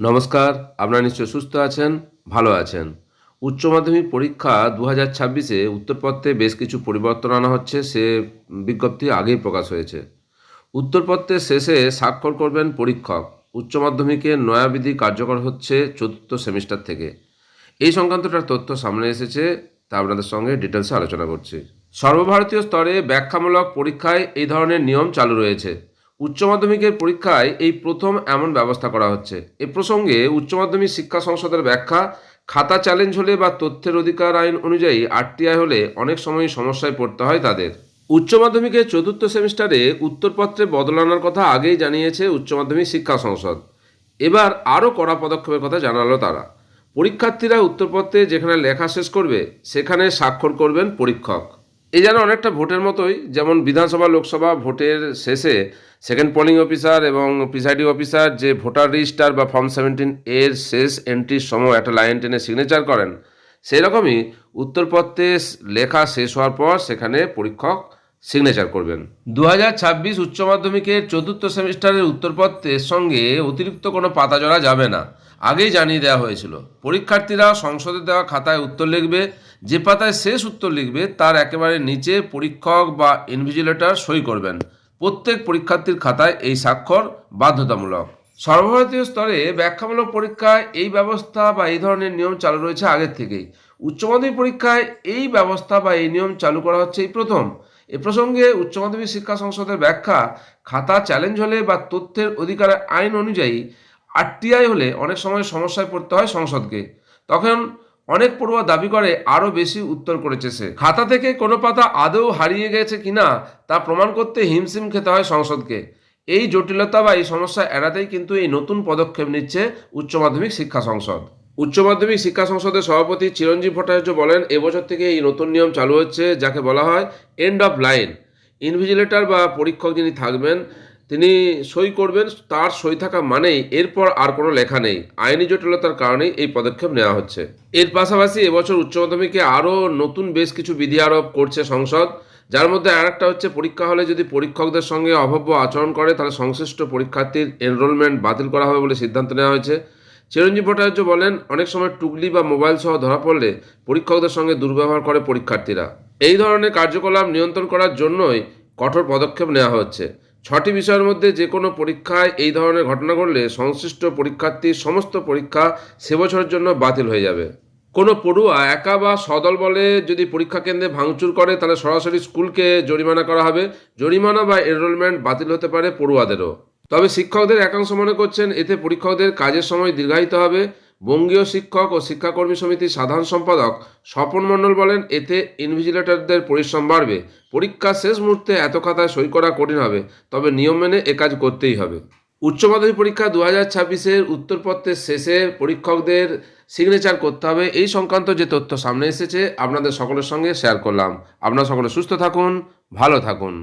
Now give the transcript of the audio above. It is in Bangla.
নমস্কার, আপনারা নিশ্চয় সুস্থ আছেন, ভালো আছেন। উচ্চ মাধ্যমিক পরীক্ষা দু হাজার ছাব্বিশে উত্তরপত্রে বেশ কিছু পরিবর্তন আনা হচ্ছে, সে বিজ্ঞপ্তি আগেই প্রকাশ হয়েছে। উত্তরপত্রের শেষে স্বাক্ষর করবেন পরীক্ষক। উচ্চ মাধ্যমিকে নয়াবিধি কার্যকর হচ্ছে চতুর্থ সেমিস্টার থেকে। এই সংক্রান্তটার তথ্য সামনে এসেছে, তা আপনাদের সঙ্গে ডিটেলসে আলোচনা করছি। সর্বভারতীয় স্তরে ব্যাখ্যামূলক পরীক্ষায় এই ধরনের নিয়ম চালু রয়েছে। উচ্চ মাধ্যমিকের পরীক্ষায় এই প্রথম এমন ব্যবস্থা করা হচ্ছে। এ প্রসঙ্গে উচ্চ মাধ্যমিক শিক্ষা সংসদের ব্যাখ্যা, খাতা চ্যালেঞ্জ হলে বা তথ্যের অধিকার আইন অনুযায়ী আরটিআই হলে অনেক সময় সমস্যায় পড়তে হয় তাদের। উচ্চ মাধ্যমিকের চতুর্থ সেমিস্টারে উত্তরপত্রে বদল আনার কথা আগেই জানিয়েছে উচ্চ মাধ্যমিক শিক্ষা সংসদ। এবার আরও কড়া পদক্ষেপের কথা জানালো তারা। পরীক্ষার্থীরা উত্তরপত্রে যেখানে লেখা শেষ করবে, সেখানে স্বাক্ষর করবেন পরীক্ষক। এই যেন অনেকটা ভোটের মতোই, যেমন বিধানসভা, লোকসভা ভোটের শেষে সেকেন্ড পোলিং অফিসার এবং প্রিসাইডিং অফিসার যে ভোটার রেজিস্টার বা ফর্ম সেভেন্টিন এর শেষ এন্ট্রির সময় একটা লাইন টেনে সিগনেচার করেন সেই রকমই উত্তরপত্রে লেখা শেষ হওয়ার পর সেখানে পরীক্ষক সিগনেচার করবেন। দু হাজার ছাব্বিশ উচ্চ মাধ্যমিকের চতুর্থ সেমিস্টারের উত্তরপত্রের সঙ্গে অতিরিক্ত কোনো পাতা জড়া যাবে না। আগেই জানিয়ে দেওয়া হয়েছিল। পরীক্ষার্থীরা সংসদে দেওয়া খাতায় উত্তর লিখবে। যে পাতায় শেষ উত্তর লিখবে, তার একেবারে নিচে পরীক্ষক বা ইনভিজিলেটর সই করবেন। প্রত্যেক পরীক্ষার্থীর খাতায় এই স্বাক্ষর বাধ্যতামূলক। সর্বভারতীয় স্তরে ব্যাখ্যামূলক পরীক্ষায় এই ব্যবস্থা বা এই ধরনের নিয়ম চালু রয়েছে আগের থেকেই। উচ্চ মাধ্যমিক পরীক্ষায় এই ব্যবস্থা বা এই নিয়ম চালু করা হচ্ছে এই প্রথম। এ প্রসঙ্গে উচ্চ মাধ্যমিক শিক্ষা সংসদের ব্যাখ্যা, খাতা চ্যালেঞ্জ হলে বা তথ্যের অধিকার আইন অনুযায়ী আরটিআই হলে অনেক সময় সমস্যায় পড়তে হয় সংসদকে। তখন অনেক পড়ুয়া দাবি করে আরও বেশি উত্তর করেছে সে। খাতা থেকে কোনো পাতা আদৌ হারিয়ে গেছে কিনা তা প্রমাণ করতে হিমশিম খেতে হয় সংসদকে। এই জটিলতা বা এই সমস্যা এড়াতেই কিন্তু এই নতুন পদক্ষেপ নিচ্ছে উচ্চ মাধ্যমিক শিক্ষা সংসদ। উচ্চ মাধ্যমিক শিক্ষা সংসদের সভাপতি চিরঞ্জীব ভট্টাচার্য বলেন, এবছর থেকে এই নতুন নিয়ম চালু হচ্ছে, যাকে বলা হয় এন্ড অফ লাইন ইনভিজিলেটর বা পরীক্ষক যিনি থাকবেন, তিনি সই করবেন, তার সই থাকা মানেই এরপর আর কোনো লেখা নেই। আইনি জটিলতার কারণেই এই পদক্ষেপ নেওয়া হচ্ছে। এর পাশাপাশি এবছর উচ্চ মাধ্যমিকে আরও নতুন বেশ কিছু বিধি আরোপ করছে সংসদ, যার মধ্যে আরেকটা হচ্ছে, পরীক্ষা হলে যদি পরীক্ষকদের সঙ্গে অভব্য আচরণ করে, তাহলে সংশ্লিষ্ট পরীক্ষার্থীর এনরোলমেন্ট বাতিল করা হবে বলে সিদ্ধান্ত নেওয়া হয়েছে। চিরঞ্জীব ভট্টাচার্য বলেন, অনেক সময় টুকলি বা মোবাইল সহ ধরা পড়লে পরীক্ষকদের সঙ্গে দুর্ব্যবহার করে পরীক্ষার্থীরা। এই ধরনের কার্যকলাপ নিয়ন্ত্রণ করার জন্যই কঠোর পদক্ষেপ নেওয়া হচ্ছে। ছটি বিষয়ের মধ্যে যে কোনো পরীক্ষায় এই ধরনের ঘটনা ঘটলে সংশ্লিষ্ট পরীক্ষার্থীর সমস্ত পরীক্ষা সে বছরের জন্য বাতিল হয়ে যাবে। কোনো পড়ুয়া একা বা সদল বলে যদি পরীক্ষা কেন্দ্রে ভাঙচুর করে, তাহলে সরাসরি স্কুলকে জরিমানা করা হবে। জরিমানা বা এনরোলমেন্ট বাতিল হতে পারে পড়ুয়াদেরও। তবে শিক্ষকদের একাংশ মনে করছেন এতে পরীক্ষকদের কাজের সময় দীর্ঘায়িত হবে। বঙ্গীয় শিক্ষক ও শিক্ষাকর্মী সমিতির সাধারণ সম্পাদক স্বপন মণ্ডল বলেন, এতে ইনভিজিলেটরদের পরিশ্রম বাড়বে। পরীক্ষা শেষ মুহূর্তে এত খাতায় সই করা কঠিন হবে, তবে নিয়ম মেনে এ কাজ করতেই হবে। উচ্চ মাধ্যমিক পরীক্ষা দু হাজার ছাব্বিশের উত্তরপত্রের শেষে পরীক্ষকদের সিগনেচার করতে হবে। এই সংক্রান্ত যে তথ্য সামনে এসেছে, আপনাদের সকলের সঙ্গে শেয়ার করলাম। আপনারা সকলে সুস্থ থাকুন, ভালো থাকুন।